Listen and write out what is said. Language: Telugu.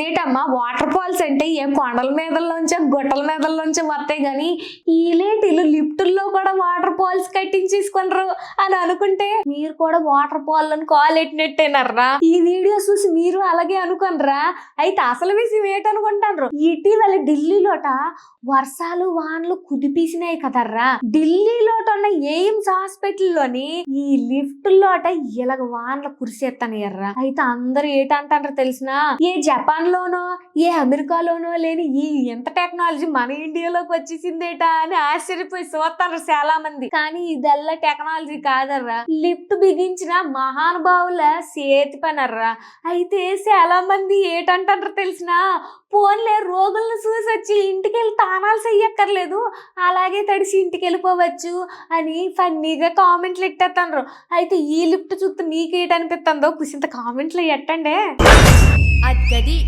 ఇదేటమ్మా? వాటర్ ఫాల్స్ అంటే ఏం? కొండల మీదల్లోంచో గుట్టల మీదల్లోంచో వస్తాయి కానీ ఈలేటిలు లిఫ్టుల్లో కూడా వాటర్ ఫాల్స్ కట్టించేసుకున్నారు అని అనుకుంటే మీరు కూడా వాటర్ ఫాల్ అని కాల్ ఎట్టినట్టేనర్రా ఈ వీడియో చూసి అలాగే అనుకోనరా. అయితే అసలు విషయం ఏటనుకుంటాను ఇటీవల ఢిల్లీలోట వర్షాలు వానలు కుదిపీసినాయి కదర్రా. ఢిల్లీలోట ఉన్న ఎయిమ్స్ హాస్పిటల్లోని ఈ లిఫ్ట్ లోట ఇలాగ వానలు కురిసేస్తాను అయితే అందరూ ఏటంటారో తెలిసిన? ఏ జపాన్ లోనో ఏ అమెరికాలోనో లేని ఈ ఎంత టెక్నాలజీ మన ఇండియాలోకి వచ్చేసిందేటా అని ఆశ్చర్యపోయి చూస్తారు చాలా మంది కానీ ఇదల్లా టెక్నాలజీ కాదర్రా. లిఫ్ట్ బిగించిన మహానుభావుల చేతి పనర్రా. అయితే చాలా మంది ఏటంటారో తెలిసిన ఫోన్లే రోగులను చూసి వచ్చి ఇంటికి వెళ్ళి తానాలు చెయ్యక్కర్లేదు. అలాగే తడిసి ఇంటికి వెళ్ళిపోవచ్చు అని ఫన్నీగా కామెంట్లు ఎట్టేస్తాను అయితే ఈ లిఫ్ట్ చూస్తే నీకేటనిపిస్తుందో కుసింత కామెంట్లు ఎట్టండి? అది